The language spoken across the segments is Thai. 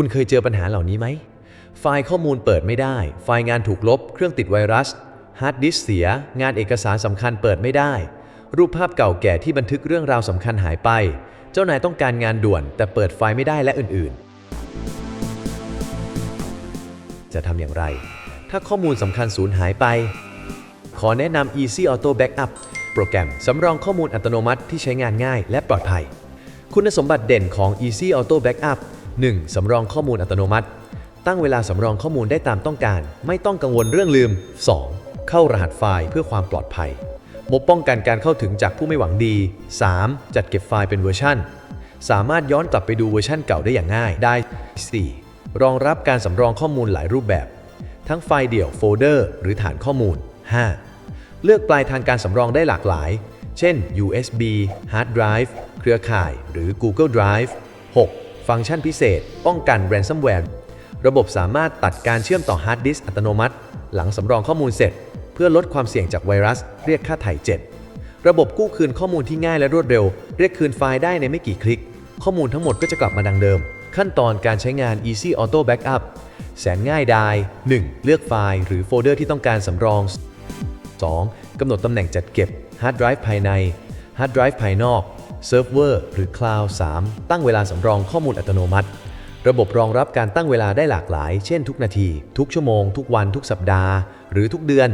คุณเคยเจอปัญหาเหล่านี้ไหม ไฟล์ข้อมูลเปิดไม่ได้ ไฟล์งานถูกลบ เครื่องติดไวรัส ฮาร์ดดิสเสีย งานเอกสารสำคัญเปิดไม่ได้ รูปภาพเก่าแก่ที่บันทึกเรื่องราวสำคัญหายไป เจ้านายต้องการงานด่วน แต่เปิดไฟล์ไม่ได้และอื่น ๆ จะทำอย่างไร ถ้าข้อมูลสำคัญสูญหายไป ขอแนะนำ Easy Auto Backup โปรแกรมสำรองข้อมูลอัตโนมัติที่ใช้งานง่ายและปลอดภัย คุณสมบัติเด่นของ Easy Auto Backup 1. สำรองข้อมูลอัตโนมัติ ตั้งเวลาสำรองข้อมูลได้ตามต้องการ ไม่ต้องกังวลเรื่องลืม 2. เข้ารหัสไฟล์เพื่อความปลอดภัยมบป้องกันการเข้าถึงจากผู้ไม่หวังดี 3. จัดเก็บไฟล์เป็นเวอร์ชันสามารถย้อนกลับไปดูเวอร์ชันเก่าได้อย่างง่ายได้ 4. รองรับการสำรองข้อมูลหลายรูปแบบ ทั้งไฟล์เดี่ยวโฟลเดอร์ หรือฐานข้อมูล 5. เลือกปลายทางการสำรองได้หลากหลาย เช่น USB Hard Drive เครือข่าย หรือ Google Drive 6. ฟังก์ชันพิเศษ ป้องกัน ransomware ระบบสามารถตัดการเชื่อมต่อฮาร์ดดิสก์อัตโนมัติ หลังสำรองข้อมูลเสร็จ เพื่อลดความเสี่ยงจากไวรัส เรียกค่าไถ่7ระบบกู้คืนข้อมูลที่ง่ายและรวดเร็ว เรียกคืนไฟล์ได้ในไม่กี่คลิก ข้อมูลทั้งหมดก็จะกลับมาดังเดิม ขั้นตอนการใช้งาน Easy Auto Backup แสนง่ายดาย 1. เลือกไฟล์ หรือโฟลเดอร์ที่ต้องการสำรอง 2. กำหนดตำแหน่งจัดเก็บฮาร์ดไดรฟ์ภายในฮาร์ดไดรฟ์ภายนอก เซิร์ฟเวอร์หรือคลาวด์ 3. ตั้งเวลาสำรองข้อมูลอัตโนมัติ ระบบรองรับการตั้งเวลาได้หลากหลาย เช่นทุกนาที ทุกชั่วโมง ทุกวัน ทุกสัปดาห์ หรือทุกเดือน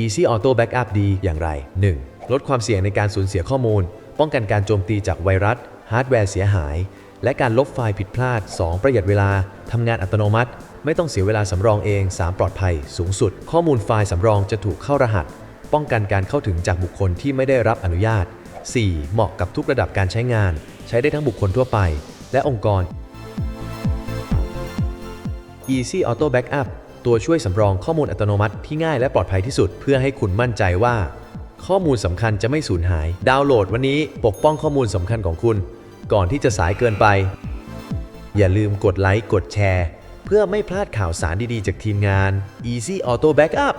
Easy Auto Backup ดีอย่างไร 1. ลดความเสี่ยงในการสูญเสียข้อมูล ป้องกันการโจมตีจากไวรัส ฮาร์ดแวร์เสียหาย และการลบไฟล์ผิดพลาด 2. ประหยัดเวลา ทำงานอัตโนมัติ ไม่ต้องเสียเวลาสำรองเอง 3. ปลอดภัย สูงสุด ข้อมูลไฟล์สำรองจะถูกเข้ารหัส ป้องกันการเข้าถึงจากบุคคลที่ไม่ได้รับอนุญาต 4. เหมาะกับทุกระดับการใช้งาน ใช้ได้ทั้งบุคคลทั่วไป และองค์กร Easy Auto Backup ตัวช่วยสำรองข้อมูลอัตโนมัติที่ง่ายและปลอดภัยที่สุดเพื่อให้คุณมั่นใจว่า ข้อมูลสำคัญจะไม่สูญหาย ดาวน์โหลดวันนี้ปกป้องข้อมูลสำคัญของคุณ ก่อนที่จะสายเกินไป อย่าลืมกดไลค์กดแชร์ เพื่อไม่พลาดข่าวสารดีๆ จากทีมงาน Easy Auto Backup